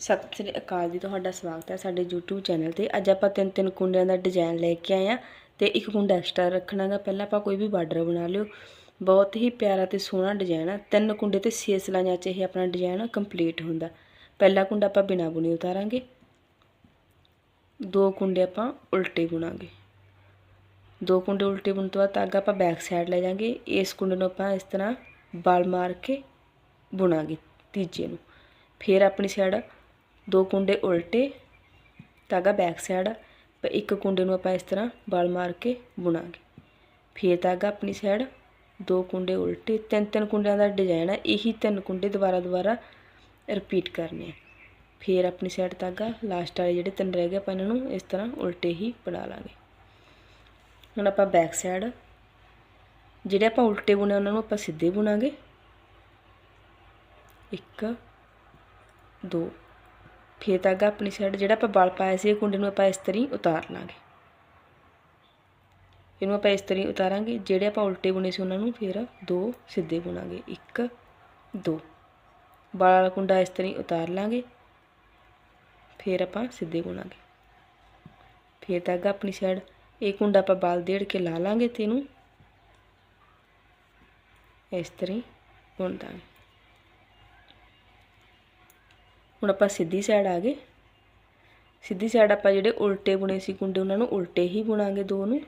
ਸਤਿ ਸ੍ਰੀ ਅਕਾਲ ਜੀ, ਤੁਹਾਡਾ ਸਵਾਗਤ ਹੈ ਸਾਡੇ YouTube ਚੈਨਲ ਤੇ। ਅੱਜ ਆਪਾਂ ਤਿੰਨ ਤਿੰਨ ਕੁੰਡਿਆਂ ਦਾ ਡਿਜ਼ਾਈਨ ਲੈ ਕੇ ਆਏ ਆ ਤੇ ਇੱਕ ਕੁੰਡਾ ਐਕਸਟਰਾ ਰੱਖਣਾਗਾ। ਪਹਿਲਾਂ ਆਪਾਂ ਕੋਈ ਵੀ ਬਾਰਡਰ ਬਣਾ ਲਿਓ। ਬਹੁਤ ਹੀ ਪਿਆਰਾ ਤੇ ਸੋਹਣਾ ਡਿਜ਼ਾਈਨ ਆ। ਤਿੰਨ ਕੁੰਡੇ ਤੇ 6 ਸਲਾਈਆਂ 'ਚ ਇਹ ਆਪਣਾ ਡਿਜ਼ਾਈਨ ਕੰਪਲੀਟ ਹੁੰਦਾ। ਪਹਿਲਾ ਕੁੰਡਾ ਆਪਾਂ ਬਿਨਾ ਬੁਣੀ ਉਤਾਰਾਂਗੇ। ਦੋ ਕੁੰਡੇ ਆਪਾਂ ਉਲਟੇ ਬੁਣਾਂਗੇ। ਦੋ ਕੁੰਡੇ ਉਲਟੇ ਬੁਣ ਤੋਂ ਬਾਅਦ ਧਾਗਾ ਆਪਾਂ ਬੈਕ ਸਾਈਡ ਲੈ ਜਾਾਂਗੇ। ਇਸ ਕੁੰਡੇ ਨੂੰ ਆਪਾਂ ਇਸ ਤਰ੍ਹਾਂ ਬਲ ਮਾਰ ਕੇ ਬੁਣਾਂਗੇ ਤੀਜੇ ਨੂੰ। ਫਿਰ ਆਪਣੀ ਸਾਈਡ ਦੋ ਕੁੰਡੇ ਉਲਟੇ, ਧਾਗਾ ਬੈਕ ਸਾਈਡ ਇੱਕ ਕੁੰਡੇ ਨੂੰ ਆਪਾਂ ਇਸ ਤਰ੍ਹਾਂ ਬਲ ਮਾਰ ਕੇ ਬੁਣਾਂਗੇ। ਫਿਰ ਧਾਗਾ ਆਪਣੀ ਸਾਈਡ ਦੋ ਕੁੰਡੇ ਉਲਟੇ, ਤਿੰਨ ਤਿੰਨ ਕੁੰਡਿਆਂ ਦਾ ਡਿਜ਼ਾਈਨ ਹੈ ਇਹੀ ਤਿੰਨ ਕੁੰਡੇ ਦੁਬਾਰਾ ਦੁਬਾਰਾ ਰਿਪੀਟ ਕਰਨੇ ਆ। ਫਿਰ ਆਪਣੀ ਸਾਈਡ ਧਾਗਾ ਲਾਸਟ ਵਾਲੇ ਜਿਹੜੇ ਤਿੰਨ ਰਹਿ ਗਏ, ਆਪਾਂ ਇਹਨਾਂ ਨੂੰ ਇਸ ਤਰ੍ਹਾਂ ਉਲਟੇ ਹੀ ਬਣਾ ਲਾਂਗੇ। ਹੁਣ ਆਪਾਂ ਬੈਕ ਸਾਈਡ ਜਿਹੜੇ ਆਪਾਂ ਉਲਟੇ ਬੁਣੇ, ਉਹਨਾਂ ਨੂੰ ਆਪਾਂ ਸਿੱਧੇ ਬੁਣਾਂਗੇ। ਇੱਕ, ਦੋ ਫੇਰ ਧਾਗਾ ਆਪਣੀ ਸਾਈਡ ਜਿਹੜਾ ਆਪਾਂ ਬਲ ਪਾਇਆ ਸੀ, ਇਹ ਕੁੰਡੇ ਨੂੰ ਆਪਾਂ ਇਸ ਤਰ੍ਹਾਂ ਉਤਾਰ ਲਾਂਗੇ ਇਹਨੂੰ ਆਪਾਂ ਇਸ ਤਰ੍ਹਾਂ ਉਤਾਰਾਂਗੇ, ਜਿਹੜੇ ਆਪਾਂ ਉਲਟੇ ਬੁਣੇ ਸੀ ਉਹਨਾਂ ਨੂੰ ਫਿਰ ਦੋ ਸਿੱਧੇ ਬੁਣਾਂਗੇ, ਇੱਕ, ਦੋ। ਬਲ ਵਾਲਾ ਕੁੰਡਾ ਇਸ ਤਰ੍ਹਾਂ ਉਤਾਰ ਲਾਂਗੇ, ਫਿਰ ਆਪਾਂ ਸਿੱਧੇ ਬੁਣਾਂਗੇ। ਫਿਰ ਧਾਗਾ ਆਪਣੀ ਸਾਈਡ ਇਹ ਕੁੰਡਾ ਆਪਾਂ ਬਲ ਦੇੜ ਕੇ ਲਾ ਲਾਂਗੇ ਤੇ ਇਹਨੂੰ ਇਸ ਤਰ੍ਹਾਂ ਬੁਣ ਦਾਂਗੇ ਹੁਣ ਆਪਾਂ ਸਿੱਧੀ ਸਾਈਡ ਆ ਗਏ। ਸਿੱਧੀ ਸਾਈਡ ਆਪਾਂ ਜਿਹੜੇ ਉਲਟੇ ਬੁਣੇ ਸੀ ਕੁੰਡੇ, ਉਹਨਾਂ ਨੂੰ ਉਲਟੇ ਹੀ ਬੁਣਾਂਗੇ ਦੋ ਨੂੰ।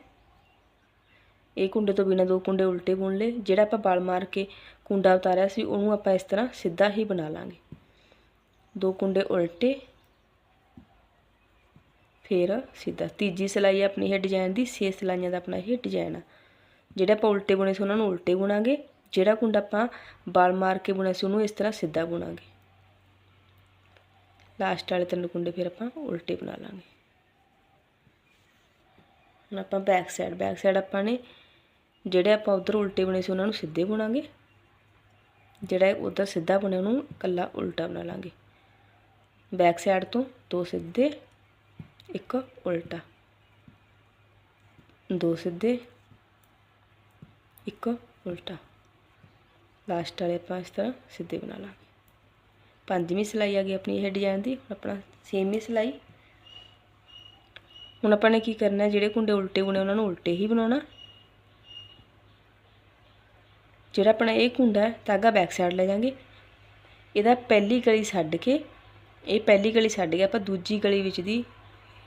ਇਹ ਕੁੰਡੇ ਤੋਂ ਬਿਨਾ ਦੋ ਕੁੰਡੇ ਉਲਟੇ ਬੁਣ ਲਏ। ਜਿਹੜਾ ਆਪਾਂ ਬਲ ਮਾਰ ਕੇ ਕੁੰਡਾ ਉਤਾਰਿਆ ਸੀ, ਉਹਨੂੰ ਆਪਾਂ ਇਸ ਤਰ੍ਹਾਂ ਸਿੱਧਾ ਹੀ ਬਣਾ ਲਾਂਗੇ। ਦੋ ਕੁੰਡੇ ਉਲਟੇ। ਫਿਰ ਸਿੱਧਾ। ਤੀਜੀ ਸਿਲਾਈ ਆਪਣੀ ਇਹ ਡਿਜ਼ਾਈਨ ਦੀ। 6 ਸਿਲਾਈਆਂ ਦਾ ਆਪਣਾ ਇਹ ਡਿਜ਼ਾਈਨ ਆ। ਜਿਹੜੇ ਆਪਾਂ ਉਲਟੇ ਬੁਣੇ ਸੀ, ਉਹਨਾਂ ਨੂੰ ਉਲਟੇ ਬੁਣਾਂਗੇ। ਜਿਹੜਾ ਕੁੰਡਾ ਆਪਾਂ ਬਲ ਮਾਰ ਕੇ ਬੁਣਿਆ ਸੀ, ਉਹਨੂੰ ਇਸ ਤਰ੍ਹਾਂ ਸਿੱਧਾ ਬੁਣਾਂਗੇ। ਲਾਸਟ ਵਾਲੇ ਤਿੰਨ ਕੁੰਡੇ ਫਿਰ ਆਪਾਂ ਉਲਟੇ ਬਣਾ ਲਾਂਗੇ। ਹੁਣ ਆਪਾਂ ਬੈਕ ਸਾਈਡ ਬੈਕ ਸਾਈਡ ਆਪਾਂ ਨੇ ਜਿਹੜੇ ਆਪਾਂ ਉਧਰ ਉਲਟੇ ਬਣੇ ਸੀ ਉਹਨਾਂ ਨੂੰ ਸਿੱਧੇ ਬੁਣਾਂਗੇ। ਜਿਹੜਾ ਉਧਰ ਸਿੱਧਾ ਬਣਿਆ ਉਹਨੂੰ ਇਕੱਲਾ ਉਲਟਾ ਬਣਾ ਲਾਂਗੇ। ਬੈਕ ਸਾਈਡ ਤੋਂ ਦੋ ਸਿੱਧੇ, ਇੱਕ ਉਲਟਾ। ਦੋ ਸਿੱਧੇ, ਇੱਕ ਉਲਟਾ। ਲਾਸਟ ਵਾਲੇ ਆਪਾਂ ਇਸ ਤਰ੍ਹਾਂ ਸਿੱਧੇ ਬਣਾ ਲਾਂਗੇ। ਪੰਜਵੀਂ ਸਿਲਾਈ ਆ ਗਈ ਆਪਣੀ ਇਹ ਡਿਜ਼ਾਈਨ ਦੀ, ਹੁਣ ਆਪਣਾ ਛੇਵੀਂ ਸਿਲਾਈ। ਹੁਣ ਆਪਾਂ ਨੇ ਕੀ ਕਰਨਾ, ਜਿਹੜੇ ਕੁੰਡੇ ਉਲਟੇ ਬੁਣੇ, ਉਹਨਾਂ ਨੂੰ ਉਲਟੇ ਹੀ ਬਣਾਉਣਾ। ਜਿਹੜਾ ਆਪਣਾ ਇਹ ਕੁੰਡਾ ਹੈ, ਧਾਗਾ ਬੈਕ ਸਾਈਡ ਲੈ ਜਾਾਂਗੇ ਇਹਦਾ ਪਹਿਲੀ ਗਲੀ ਛੱਡ ਕੇ, ਇਹ ਪਹਿਲੀ ਗਲੀ ਛੱਡ ਕੇ ਆਪਾਂ ਦੂਜੀ ਗਲੀ ਵਿੱਚ ਦੀ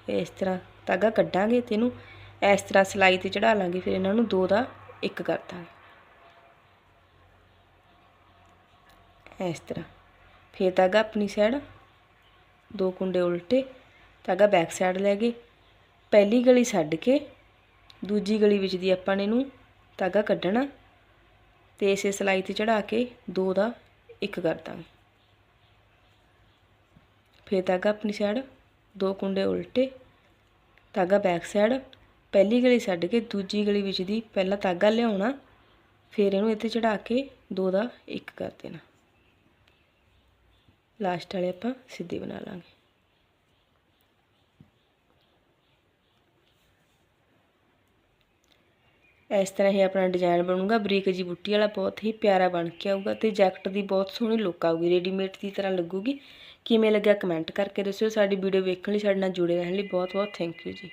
ਇਸ ਤਰ੍ਹਾਂ ਧਾਗਾ ਕੱਢਾਂਗੇ ਤੇ ਇਹਨੂੰ ਇਸ ਤਰ੍ਹਾਂ ਸਿਲਾਈ ਤੇ ਚੜਾ ਲਾਂਗੇ, ਫਿਰ ਇਹਨਾਂ ਨੂੰ ਦੋ ਦਾ ਇੱਕ ਕਰ ਦਾਂਗੇ ਇਸ ਤਰ੍ਹਾਂ। ਫਿਰ ਧਾਗਾ ਆਪਣੀ ਸਾਈਡ ਦੋ ਕੁੰਡੇ ਉਲਟੇ ਧਾਗਾ ਬੈਕ ਸਾਈਡ ਲੈ ਗਏ। ਪਹਿਲੀ ਗਲੀ ਛੱਡ ਕੇ ਦੂਜੀ ਗਲੀ ਵਿੱਚ ਦੀ ਆਪਾਂ ਨੇ ਇਹਨੂੰ ਧਾਗਾ ਕੱਢਣਾ ਤੇ ਇਸੇ ਸਲਾਈ ਤੇ ਚੜਾ ਕੇ ਦੋ ਦਾ ਇੱਕ ਕਰ ਦਾਂਗੇ। ਫਿਰ ਧਾਗਾ ਆਪਣੀ ਸਾਈਡ ਦੋ ਕੁੰਡੇ ਉਲਟੇ ਧਾਗਾ ਬੈਕ ਸਾਈਡ ਪਹਿਲੀ ਗਲੀ ਛੱਡ ਕੇ ਦੂਜੀ ਗਲੀ ਵਿੱਚ ਦੀ ਪਹਿਲਾਂ ਧਾਗਾ ਲਿਆਉਣਾ, ਫਿਰ ਇਹਨੂੰ ਇੱਥੇ ਚੜਾ ਕੇ ਦੋ ਦਾ ਇੱਕ ਕਰ ਦੇਣਾ। ਲਾਸਟ ਵਾਲੇ ਆਪਾਂ ਸਿੱਧੇ ਬਣਾ ਲਾਂਗੇ। ਇਸ ਤਰ੍ਹਾਂ ਹੀ ਆਪਣਾ ਡਿਜ਼ਾਈਨ ਬਣੂਗਾ। ਬਰੀਕ ਜੀ ਬੁੱਟੀ ਵਾਲਾ ਬਹੁਤ ਹੀ ਪਿਆਰਾ ਬਣ ਕੇ ਆਊਗਾ ਤੇ ਜੈਕਟ ਦੀ ਬਹੁਤ ਸੋਹਣੀ ਲੁੱਕ ਆਊਗੀ। ਰੈਡੀਮੇਡ ਦੀ ਤਰ੍ਹਾਂ ਲੱਗੂਗੀ। ਕਿਵੇਂ ਲੱਗਿਆ ਕਮੈਂਟ ਕਰਕੇ ਦੱਸਿਓ। ਸਾਡੀ ਵੀਡੀਓ ਵੇਖਣ ਲਈ ਸਾਡੇ ਨਾਲ ਜੁੜੇ ਰਹਿਣ ਲਈ ਬਹੁਤ ਬਹੁਤ ਥੈਂਕ ਯੂ ਜੀ।